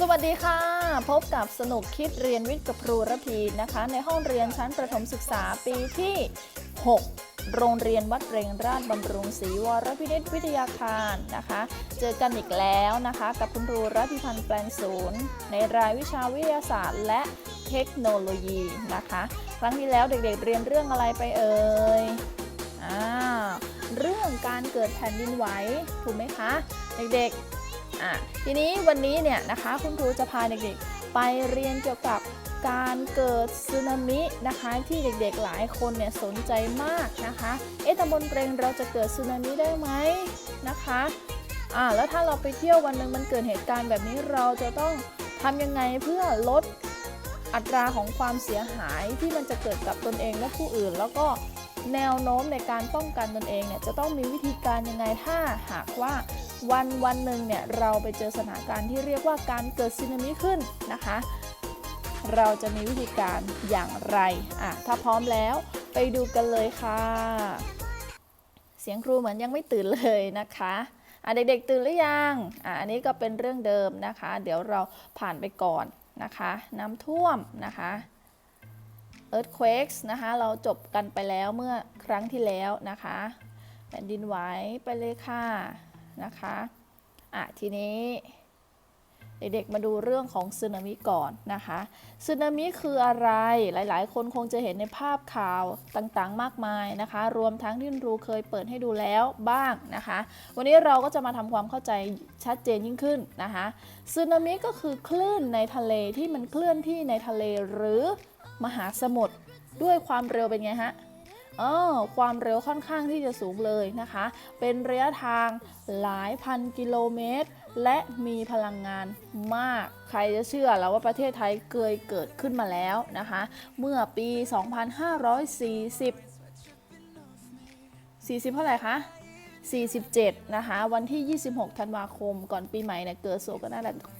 สวัสดีค่ะ พบกับสนุกคิดเรียนวิทย์กับครูระพีนะคะ ในห้องเรียนชั้นประถมศึกษาปีที่ 6 โรงเรียนวัดเรงราชบำรุงศรีวรพินิจวิทยาคารนะคะ เจอกันอีกแล้วนะคะ กับคุณครูรัพิพันธ์แปลงศูนย์ ในรายวิชาวิทยาศาสตร์ และเทคโนโลยีนะคะ ครั้งที่แล้วเด็กๆเรียนเรื่องอะไรไปเอ่ยอ่าเรื่องการเกิดแผ่นดินไหวถูกไหมคะ เด็กๆ อะทีนี้วันนี้เนี่ยนะคะคุณครูจะพาเด็กๆ ไปเรียนเกี่ยวกับการเกิดสึนามินะคะที่เด็กๆหลายคนเนี่ยสนใจมากนะคะ เอ๊ะตำบลเปรงเราจะเกิดสึนามิได้ไหมนะคะอ่าแล้วถ้าเราไปเที่ยววันหนึ่งมันเกิดเหตุการณ์แบบนี้เราจะต้องทำยังไงเพื่อลดอัตราของความเสียหายที่มันจะเกิดกับตนเองและผู้อื่น แล้วก็แนวโน้มในการป้องกันตนเองเนี่ยจะต้องมีวิธีการยังไงถ้าหากว่า วันวันหนึ่งเนี่ยเราไปเจอสถานการณ์ที่เรียกว่าการเกิดสึนามิขึ้นนะคะ เราจะมีวิธีการอย่างไรอะถ้าพร้อมแล้วไปดูกันเลยค่ะ เสียงครูเหมือนยังไม่ตื่นเลยนะคะอะเด็กๆตื่นหรือยังอะอันนี้ก็เป็นเรื่องเดิมนะคะ เดี๋ยวเราผ่านไปก่อนนะคะ น้ำท่วมนะคะ earthquakes นะคะ เราจบกันไปแล้วเมื่อครั้งที่แล้วนะคะ แผ่นดินไหวไปเลยค่ะ นะคะอะทีนี้เด็กๆมาดูเรื่องของสึนามิก่อนนะคะสึนามิคืออะไรหลายๆ คนคงจะเห็นในภาพข่าวต่างๆ มากมายนะคะ รวมทั้งที่รูเคยเปิดให้ดูแล้วบ้างนะคะ วันนี้เราก็จะมาทำความเข้าใจชัดเจนยิ่งขึ้นนะคะสึนามิก็คือคลื่นในทะเลที่มันเคลื่อนที่ในทะเลหรือมหาสมุทรด้วยความเร็วเป็นไงฮะ เออความเร็วค่อนข้างที่จะสูงเลยนะคะ เป็นระยะทางหลายพันกิโลเมตร และมีพลังงานมาก ใครจะเชื่อแล้วว่าประเทศไทยเคยเกิดขึ้นมาแล้วนะคะ เมื่อปี 2540 40 เท่าไหร่คะ47 นะคะ วันที่ 26 ธันวาคม ก่อนปีใหม่เนี่ยเกิดโศกนาฏกรร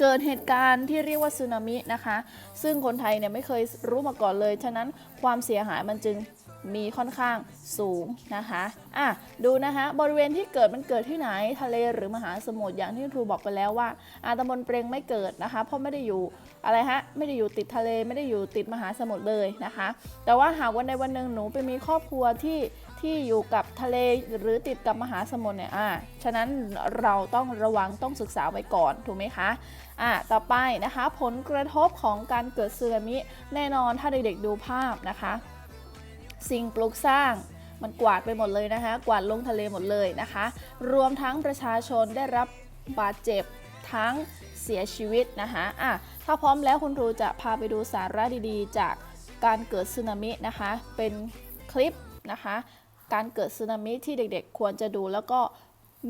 เกิดเหตุการณ์ที่เรียกว่าสึนามินะคะ ซึ่งคนไทยเนี่ยไม่เคยรู้มาก่อนเลย ฉะนั้นความเสียหายมันจึง มีค่อนข้างสูงนะคะอะดูนะคะบริเวณที่เกิดมันเกิดที่ไหนทะเลหรือมหาสมุทรอย่างที่ครูบอกไปแล้วว่าอาตำบลเปรงไม่เกิดนะคะ เพราะไม่ได้อยู่อะไรฮะไม่ได้อยู่ติดทะเลไม่ได้อยู่ติดมหาสมุทรเลยนะคะ แต่ว่าหากวันใดวันหนึ่งหนูไปมีครอบครัวที่ที่อยู่กับทะเลหรือติดกับมหาสมุทรเนี่ยอ่าฉะนั้นเราต้องระวังต้องศึกษาไว้ก่อนถูกไหมคะอะต่อไปนะคะ ผลกระทบของการเกิดสึนามิแน่นอนถ้าเด็กๆดูภาพนะคะ สิ่งปลูกสร้างมันกวาดไปหมดเลยนะคะ กวาดลงทะเลหมดเลยนะคะ รวมทั้งประชาชนได้รับบาดเจ็บทั้งเสียชีวิตนะคะอะถ้าพร้อมแล้วคุณครูจะพาไปดูสาระดีๆ จากการเกิดสึนามินะคะ เป็นคลิปนะคะ การเกิดสึนามิที่เด็กๆ ควรจะดูแล้วก็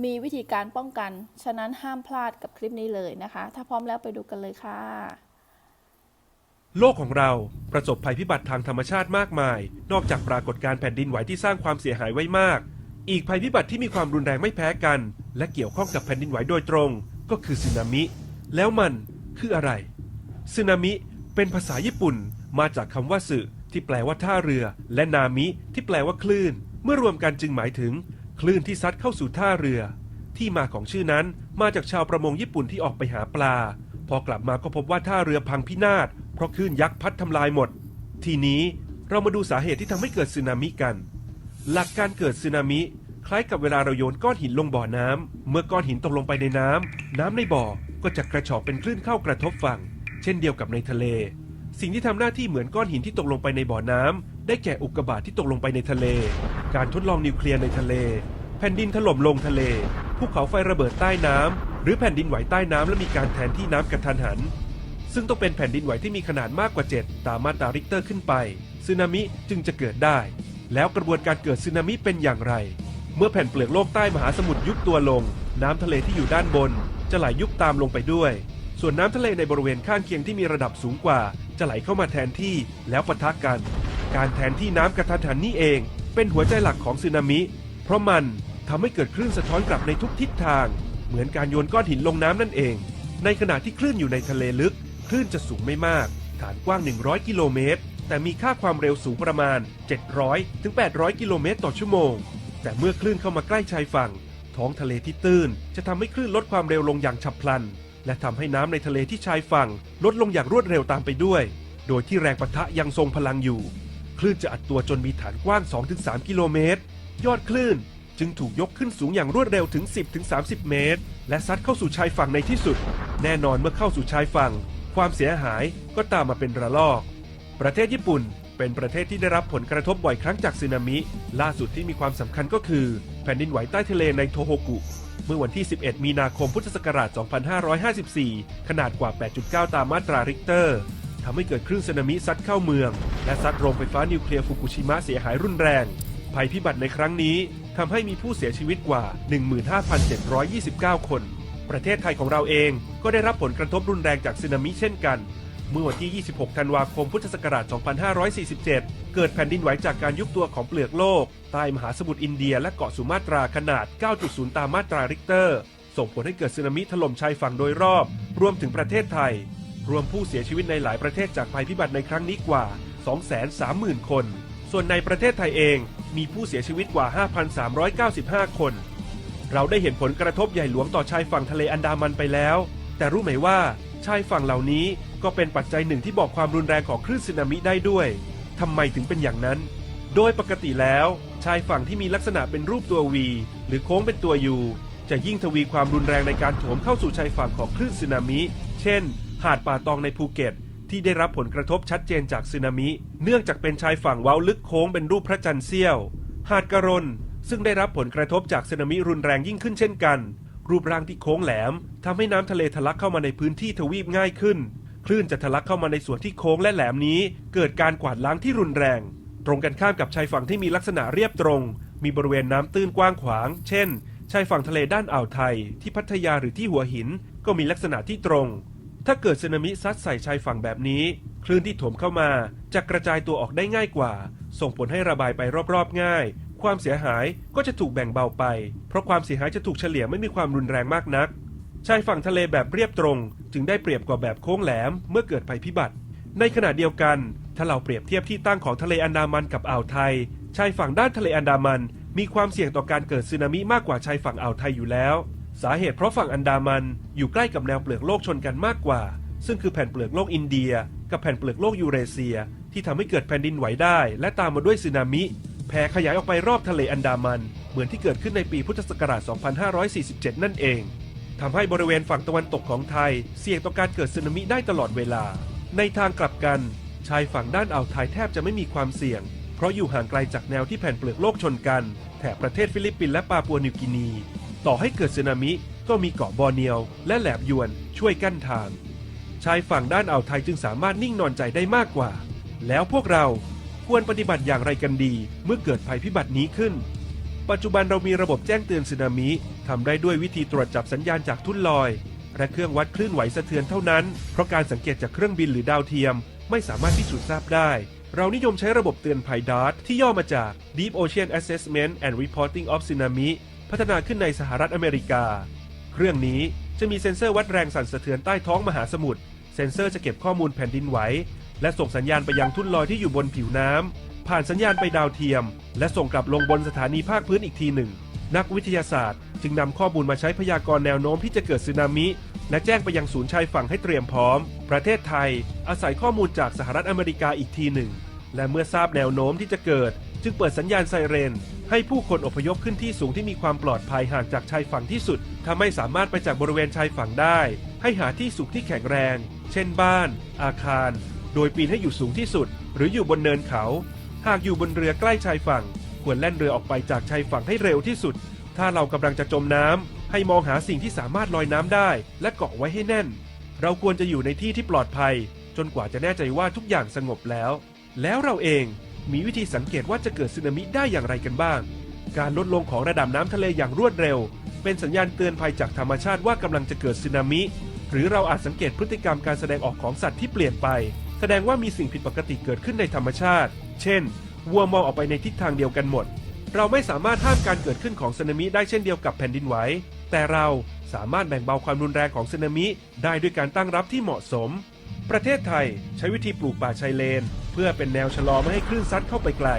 มีวิธีการป้องกัน ฉะนั้นห้ามพลาดกับคลิปนี้เลยนะคะ ถ้าพร้อมแล้วไปดูกันเลยค่ะ โลกของเราประสบภัยพิบัติทางธรรมชาติมากมาย นอกจากปรากฏการแผ่นดินไหวที่สร้างความเสียหายไว้มาก อีกภัยพิบัติที่มีความรุนแรงไม่แพ้กัน และเกี่ยวข้องกับแผ่นดินไหวโดยตรง ก็คือสึนามิ แล้วมันคืออะไรสึนามิ เป็นภาษาญี่ปุ่น มาจากคำว่าสึที่แปลว่าท่าเรือ และนามิ ที่แปลว่าคลื่น เมื่อรวมกันจึงหมายถึง คลื่นที่ซัดเข้าสู่ท่าเรือ ที่มาของชื่อนั้นมาจากชาวประมงญี่ปุ่นที่ออกไปหาปลา พอกลับมาก็พบว่าท่าเรือพังพินาศ เพราะคลื่นยักษ์พัดทำลายหมด ทีนี้เรามาดูสาเหตุที่ทำให้เกิดสึนามิกัน หลักการเกิดสึนามิ คล้ายกับเวลาเราโยนก้อนหินลงบ่อน้ำเมื่อก้อนหินตกลงไปในน้ำน้ำในบ่อก็จะกระชอกเป็นคลื่นเข้ากระทบฝั่ง เช่นเดียวกับในทะเล สิ่งที่ทำหน้าที่เหมือนก้อนหินที่ตกลงไปในบ่อน้ำได้แก่อุกกาบาตที่ตกลงไปในทะเล การทดลองนิวเคลียร์ในทะเล แผ่นดินถล่มลงทะเลภูเขาไฟระเบิดใต้น้ำหรือแผ่นดินไหวใต้น้ำและมีการแทนที่น้ำกระทันหัน ซึ่งต้องเป็นแผ่นดินไหวที่มีขนาดมากกว่า 7 ตามมาตราริกเตอร์ขึ้นไปสึนามิจึงจะเกิดได้ แล้วกระบวนการเกิดสึนามิเป็นอย่างไร เมื่อแผ่นเปลือกโลกใต้มหาสมุทรยุบตัวลง น้ำทะเลที่อยู่ด้านบน จะไหลยุบตามลงไปด้วย ส่วนน้ำทะเลในบริเวณข้างเคียงที่มีระดับสูงกว่า จะไหลเข้ามาแทนที่แล้วปะทะกัน การแทนที่น้ำกระทันหันนี่เอง เป็นหัวใจหลักของสึนามิ เพราะมันทำให้เกิดคลื่นสะท้อนกลับในทุกทิศทาง เหมือนการโยนก้อนหินลงน้ำนั่นเอง ในขณะที่คลื่นอยู่ในทะเลลึก คลื่นจะสูงไม่มาก ฐานกว้าง 100 กิโลเมตร แต่มีค่าความเร็วสูงประมาณ 700 ถึง 800 กิโลเมตรต่อชั่วโมง แต่เมื่อคลื่นเข้ามาใกล้ชายฝั่ง ท้องทะเลที่ตื้น จะทำให้คลื่นลดความเร็วลงอย่างฉับพลัน และทำให้น้ำในทะเลที่ชายฝั่ง ลดลงอย่างรวดเร็วตามไปด้วย โดยที่แรงปะทะยังทรงพลังอยู่ คลื่นจะอัดตัวจนมีฐานกว้าง 2-3 กิโลเมตร ยอดคลื่นจึงถูกยกขึ้นสูงอย่างรวดเร็วถึง 10-30 เมตร และซัดเข้าสู่ชายฝั่งในที่สุด แน่นอนเมื่อเข้าสู่ชายฝั่ง ความเสียหายก็ตามมาเป็นระลอก ประเทศญี่ปุ่นเป็นประเทศที่ได้รับผลกระทบบ่อยครั้งจากสึนามิ ล่าสุดที่มีความสำคัญก็คือ แผ่นดินไหวใต้ทะเลในโทโฮกุ เมื่อวันที่ 11 มีนาคมพุทธศักราช 2554 ขนาดกว่า 8.9 ตามมาตราริกเตอร์ทำให้เกิดคลื่นสึนามิซัดเข้าเมือง และซัดโรงไฟฟ้านิวเคลียร์ฟุกุชิมะเสียหายรุนแรง ภัยพิบัติในครั้งนี้ทำให้มีผู้เสียชีวิตกว่า 15,729 คน ประเทศไทยของเราเองก็ได้รับผลกระทบรุนแรงจากสึนามิเช่นกัน เมื่อวันที่ 26 ธันวาคม พุทธศักราช 2547 เกิดแผ่นดินไหวจากการยุบตัวของเปลือกโลก ใต้มหาสมุทรอินเดียและเกาะสุมาตราขนาด 9.0 ตามมาตราริกเตอร์ ส่งผลให้เกิดสึนามิถล่มชายฝั่งโดยรอบ รวมถึงประเทศไทย รวมผู้เสียชีวิตในหลายประเทศจากภัยพิบัติในครั้งนี้กว่า 230,000 คน ส่วนในประเทศไทยเองมีผู้เสียชีวิตกว่า 5,395 คน เราได้เห็นผลกระทบใหญ่หลวงต่อชายฝั่งทะเลอันดามันไปแล้ว แต่รู้ไหมว่าชายฝั่งเหล่านี้ก็เป็นปัจจัยหนึ่งที่บอกความรุนแรงของคลื่นสึนามิได้ด้วยทำไมถึงเป็นอย่างนั้น โดยปกติแล้ว ชายฝั่งที่มีลักษณะเป็นรูปตัววีหรือโค้งเป็นตัวยูจะยิ่งทวีความรุนแรงในการโถมเข้าสู่ชายฝั่งของคลื่นสึนามิ เช่น หาดป่าตองในภูเก็ต ที่ได้รับผลกระทบชัดเจนจากสึนามิ เนื่องจากเป็นชายฝั่งเว้าลึกโค้งเป็นรูปพระจันทร์เสี้ยว หาดกระรน ซึ่งได้รับผลกระทบจากสึนามิรุนแรงยิ่งขึ้นเช่นกัน รูปร่างที่โค้งแหลมทำให้น้ำทะเลทะลักเข้ามาในพื้นที่ทวีปง่ายขึ้น คลื่นจะทะลักเข้ามาในส่วนที่โค้งและแหลมนี้ เกิดการกวาดล้างที่รุนแรง ตรงกันข้ามกับชายฝั่งที่มีลักษณะเรียบตรง มีบริเวณน้ำตื้นกว้างขวาง เช่น ชายฝั่งทะเลด้านอ่าวไทย ที่พัทยาหรือที่หัวหิน ก็มีลักษณะที่ตรง ถ้าเกิดสึนามิซัดใส่ชายฝั่งแบบนี้ คลื่นที่ถมเข้ามาจะกระจายตัวออกได้ง่ายกว่า ส่งผลให้ระบายไปรอบๆง่าย ความเสียหายก็จะถูกแบ่งเบาไป เพราะความเสียหายจะถูกเฉลี่ยไม่มีความรุนแรงมากนัก ชายฝั่งทะเลแบบเรียบตรง จึงได้เปรียบกว่าแบบโค้งแหลมเมื่อเกิดภัยพิบัติ ในขณะเดียวกัน ถ้าเราเปรียบเทียบที่ตั้งของทะเลอันดามันกับอ่าวไทย ชายฝั่งด้านทะเลอันดามัน มีความเสี่ยงต่อการเกิดสึนามิมากกว่าชายฝั่งอ่าวไทยอยู่แล้ว สาเหตุเพราะฝั่งอันดามันอยู่ใกล้กับแนวเปลือกโลกชนกันมากกว่า ซึ่งคือแผ่นเปลือกโลกอินเดีย กับแผ่นเปลือกโลกยูเรเซีย ที่ทำให้เกิดแผ่นดินไหวได้ และตามมาด้วยสึนามิ ผ่ขยายออกไปรอบทะเลอันดามัน เหมือนที่เกิดขึ้นในปีพุทธศักราช 2547 นั่นเองทำให้บริเวณฝั่งตะวันตกของไทย เสี่ยงต่อการเกิดสึนามิได้ตลอดเวลา ในทางกลับกัน ชายฝั่งด้านอ่าวไทยแทบจะไม่มีความเสี่ยง เพราะอยู่ห่างไกลจากแนวที่แผ่นเปลือกโลกชนกัน แถบประเทศฟิลิปปินส์และปาปัวนิวกินี ต่อให้เกิดสึนามิก็มีเกาะบอร์เนียว และแหลมยวนช่วยกั้นทาง ชายฝั่งด้านอ่าวไทยจึงสามารถนิ่งนอนใจได้มากกว่า แล้วพวกเรา ควรปฏิบัติอย่างไรกันดี เมื่อเกิดภัยพิบัตินี้ขึ้น ปัจจุบันเรามีระบบแจ้งเตือนสึนามิทำได้ด้วยวิธีตรวจจับสัญญาณจากทุ่นลอย และเครื่องวัดคลื่นไหวสะเทือนเท่านั้น เพราะการสังเกตจากเครื่องบินหรือดาวเทียม ไม่สามารถพิสูจน์ทราบได้ เรานิยมใช้ระบบเตือนภัย DART ที่ย่อมาจาก Deep Ocean Assessment and Reporting of Tsunami พัฒนาขึ้นในสหรัฐอเมริกา เครื่องนี้จะมีเซ็นเซอร์วัดแรงสั่นสะเทือนใต้ท้องมหาสมุทรเซ็นเซอร์จะเก็บข้อมูลแผ่นดินไหว และส่งสัญญาณไปยังทุ่นลอยที่อยู่บนผิวน้ำผ่านสัญญาณไปดาวเทียม และส่งกลับลงบนสถานีภาคพื้นอีกทีหนึ่ง นักวิทยาศาสตร์ จึงนำข้อมูลมาใช้พยากรณ์แนวโน้มที่จะเกิดสึนามิ และแจ้งไปยังศูนย์ชายฝั่งให้เตรียมพร้อม ประเทศไทย อาศัยข้อมูลจากสหรัฐอเมริกาอีกทีหนึ่ง และเมื่อทราบแนวโน้มที่จะเกิด จึงเปิดสัญญาณไซเรน ให้ผู้คนอพยพขึ้นที่สูงที่มีความปลอดภัยห่างจากชายฝั่งที่สุดทำให้สามารถไปจากบริเวณชายฝั่งได้ ให้หาที่สูงที่แข็งแรง เช่นบ้าน อาคาร โดยปีนให้อยู่สูงที่สุด หรืออยู่บนเนินเขา หากอยู่บนเรือใกล้ชายฝั่ง ควรแล่นเรือออกไปจากชายฝั่งให้เร็วที่สุด ถ้าเรากำลังจะจมน้ำให้มองหาสิ่งที่สามารถลอยน้ำได้ และเกาะไว้ให้แน่น เราควรจะอยู่ในที่ที่ปลอดภัย จนกว่าจะแน่ใจว่าทุกอย่างสงบแล้ว แล้วเราเองมีวิธีสังเกตว่าจะเกิดสึนามิได้อย่างไรกันบ้าง การลดลงของระดับน้ำทะเลอย่างรวดเร็ว เป็นสัญญาณเตือนภัยจากธรรมชาติว่ากำลังจะเกิดสึนามิ หรือเราอาจสังเกตพฤติกรรมการแสดงออกของสัตว์ที่เปลี่ยนไป แสดงว่ามีสิ่งผิดปกติเกิดขึ้นในธรรมชาติ เช่น วัวมองออกไปในทิศทางเดียวกันหมด เราไม่สามารถห้ามการเกิดขึ้นของสึนามิได้เช่นเดียวกับแผ่นดินไหว แต่เราสามารถแบ่งเบาความรุนแรงของสึนามิได้ด้วยการตั้งรับที่เหมาะสม ประเทศไทยใช้วิธีปลูกป่าชายเลน เพื่อเป็นแนวชะลอไม่ให้คลื่นซัดเข้าไปไกล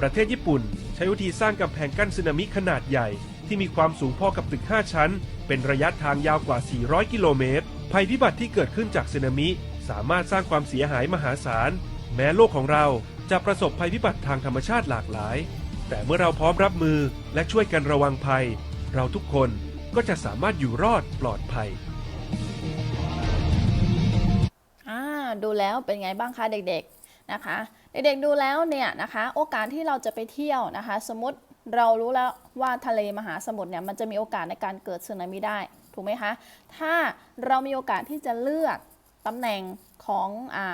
ประเทศญี่ปุ่น ใช้วิธีสร้างกำแพงกั้นสึนามิขนาดใหญ่ ที่มีความสูงพอกับตึก 5 ชั้น เป็นระยะทางยาวกว่า 400 กิโลเมตร ภัยพิบัติที่เกิดขึ้นจากสึนามิ สามารถสร้างความเสียหายมหาศาล แม้โลกของเราจะประสบภัยพิบัติทางธรรมชาติหลากหลาย แต่เมื่อเราพร้อมรับมือและช่วยกันระวังภัย เราทุกคนก็จะสามารถอยู่รอดปลอดภัย อ่าดูแล้วเป็นไงบ้างคะเด็กๆนะคะ เด็กๆดูแล้วเนี่ยนะคะ โอกาสที่เราจะไปเที่ยวนะคะ สมมติเรารู้แล้วว่าทะเลมหาสมุทรเนี่ยมันจะมีโอกาสในการเกิดสึนามิได้ ถูกไหมคะ ถ้าเรามีโอกาสที่จะเลือก ตำแหน่งของอ่า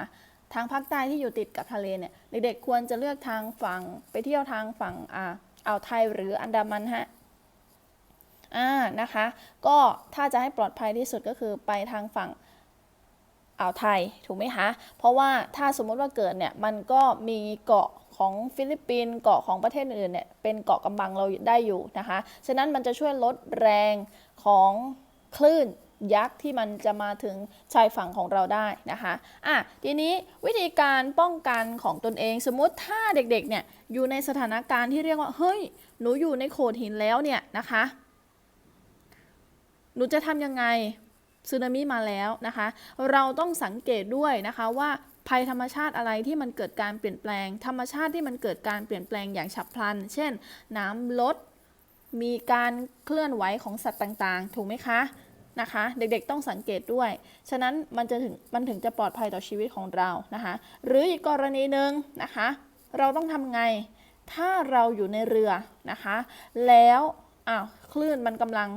ทางภาคใต้ที่อยู่ติดกับทะเลเนี่ยเด็กๆควรจะเลือกทางฝั่งไปเที่ยวทางฝั่งอ่าอ่าวไทยหรืออันดามันฮะอ่านะคะก็ถ้าจะให้ปลอดภัยที่สุดก็คือไปทางฝั่งอ่าวไทยถูกไหมคะ เพราะว่าถ้าสมมติว่าเกิดเนี่ยมันก็มีเกาะของฟิลิปปินส์เกาะของประเทศอื่นเนี่ยเป็นเกาะกำบังเราได้อยู่นะคะ ฉะนั้นมันจะช่วยลดแรงของคลื่น ยักษ์ที่มันจะมาถึงชายฝั่งของเราได้นะคะอะทีนี้วิธีการป้องกันของตนเองสมมติถ้าเด็กๆเนี่ยอยู่ในสถานการณ์ที่เรียกว่าเฮ้ยหนูอยู่ในโขดหินแล้วเนี่ยนะคะหนูจะทำยังไงสึนามิมาแล้วนะคะ เราต้องสังเกตด้วยนะคะว่าภัยธรรมชาติอะไรที่มันเกิดการเปลี่ยนแปลง ธรรมชาติที่มันเกิดการเปลี่ยนแปลงอย่างฉับพลัน เช่น น้ำลดมีการเคลื่อนไหวของสัตว์ต่างๆ ถูกไหมคะ นะคะ เด็กๆต้องสังเกตด้วย ฉะนั้นมันจะถึงมันถึงจะปลอดภัยต่อชีวิตของเรานะคะ หรืออีกกรณีหนึ่งนะคะ เราต้องทำไง ถ้าเราอยู่ในเรือนะคะ แล้วอ้าวคลื่นมันกำลัง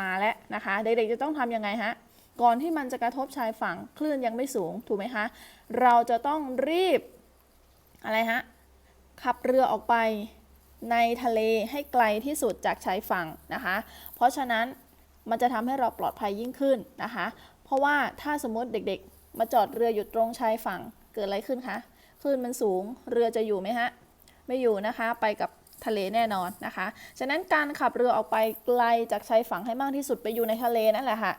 มาแล้วนะคะ เด็กๆจะต้องทำยังไงฮะก่อนที่มันจะกระทบชายฝั่งคลื่นยังไม่สูงถูกไหมคะ เราจะต้องรีบอะไรฮะขับเรือออกไปในทะเลให้ไกลที่สุดจากชายฝั่งนะคะ เพราะฉะนั้น มันจะทำให้เราปลอดภัยยิ่งขึ้นนะคะ เพราะว่าถ้าสมมติเด็กๆ มาจอดเรืออยู่ตรงชายฝั่งเกิดอะไรขึ้นคะคลื่นมันสูงเรือจะอยู่ไหมฮะไม่อยู่นะคะไปกับทะเลแน่นอนนะคะ ฉะนั้นการขับเรือออกไปไกลจากชายฝั่งให้มากที่สุดไปอยู่ในทะเลนั่นแหละค่ะ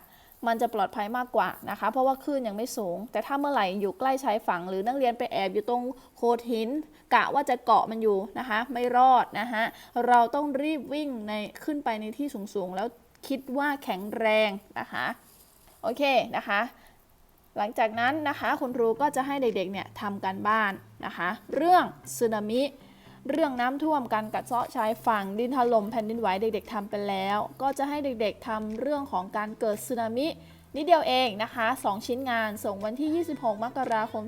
มันจะปลอดภัยมากกว่านะคะ เพราะว่าคลื่นยังไม่สูง แต่ถ้าเมื่อไหร่อยู่ใกล้ชายฝั่ง หรือนักเรียนไปแอบอยู่ตรงโขดหิน กะว่าจะเกาะมันอยู่นะคะ ไม่รอดนะคะเราต้องรีบวิ่งในขึ้นไปในที่สูงๆ แล้ว คิดว่าแข็งแรงนะคะโอเคนะคะ หลังจากนั้นนะคะคุณครูก็จะให้เด็กๆเนี่ยทำการบ้านนะคะเรื่องสึนามิ เรื่องน้ำท่วมการกัดเซาะชายฝั่งดินถล่มแผ่นดินไหวเด็กๆทำไปแล้ว ก็จะให้เด็กๆทำเรื่องของการเกิดสึนามินิดเดียวเองนะคะ 2 ชิ้นงานส่งวันที่ 26 มกราคม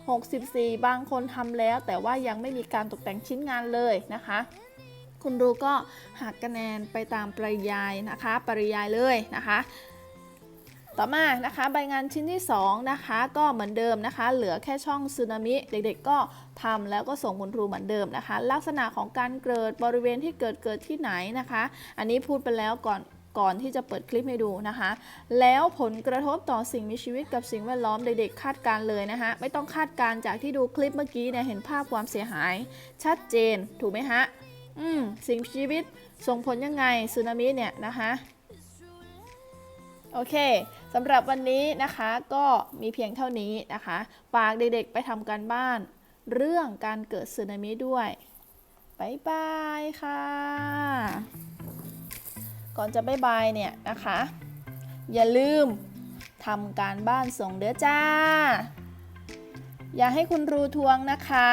2564 บางคนทำแล้ว แต่ว่ายังไม่มีการตกแต่งชิ้นงานเลยนะคะ คุณครูก็หักคะแนนไปตามปริยายนะคะ ปริยายเลยนะคะต่อมานะคะใบงานชิ้นที่ 2 นะคะ ก็เหมือนเดิมนะคะ เหลือแค่ช่องสึนามิเด็กๆ ก็ทำแล้วก็ส่งคุณครูเหมือนเดิมนะคะ ลักษณะของการเกิดบริเวณที่เกิดเกิดที่ไหนนะคะ อันนี้พูดไปแล้วก่อนก่อนที่จะเปิดคลิปให้ดูนะคะ แล้วผลกระทบต่อสิ่งมีชีวิตกับสิ่งแวดล้อมเด็กๆ คาดการเลยนะคะไม่ต้องคาดการจากที่ดูคลิปเมื่อกี้เนี่ยเห็นภาพความเสียหายชัดเจนถูกไหมฮะ อืมสิ่งชีวิตส่งผลยังไงสึนามิเนี่ยนะคะโอเคสำหรับวันนี้นะคะก็มีเพียงเท่านี้นะคะฝากเด็กๆไปทำการบ้าน เรื่องการเกิดสึนามิด้วยบายบายค่ะ ก่อนจะบายบายเนี่ยนะคะ อย่าลืมทำการบ้านส่งเด้อจ้า อย่าให้คุณครูทวงนะคะ